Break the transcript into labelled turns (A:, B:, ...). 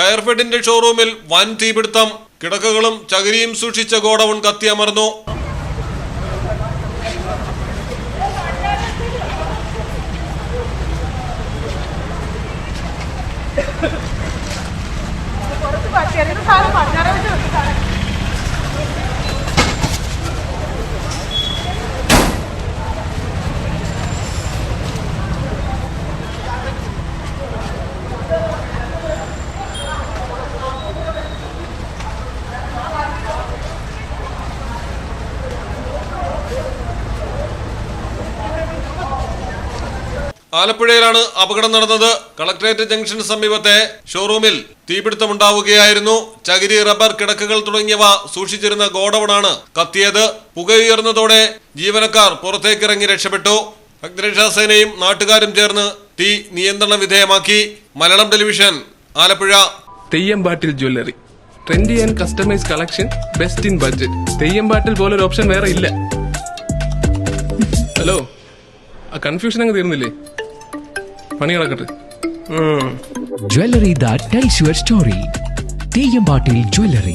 A: കയർഫെഡിന്റെ ഷോറൂമിൽ വൻ തീപിടുത്തം കിടക്കകളും ചകിരിയും സൂക്ഷിച്ച ഗോഡൌൺ കത്തിയമർന്നു. ആലപ്പുഴയിലാണ് അപകടം നടന്നത്. കളക്ടറേറ്റ് ജംഗ്ഷന് സമീപത്തെ ഷോറൂമിൽ തീപിടുത്തമുണ്ടാവുകയായിരുന്നു. ചകിരി റബ്ബർ കിടക്കുകൾ തുടങ്ങിയവ സൂക്ഷിച്ചിരുന്ന ഗോഡൌണാണ് കത്തിയത്. പുകയുയർന്നതോടെ ജീവനക്കാർ പുറത്തേക്കിറങ്ങി രക്ഷപ്പെട്ടു. അഗ്നിരക്ഷാ സേനയും നാട്ടുകാരും ചേർന്ന് തീ നിയന്ത്രണ വിധേയമാക്കി. Malayalam television Alappuzha.
B: Theyyampattil jewellery. Trendy and customise collection best in budget Theyyampattil പോലൊരു ഓപ്ഷൻ വേറെ ഇല്ല. ഹലോ ആ കൺഫ്യൂഷൻ അങ്ങ് തീർന്നില്ലേ? പണി കിടക്കട്ടെ
C: Jewelry that tells your story. Teyambatil Jewelry.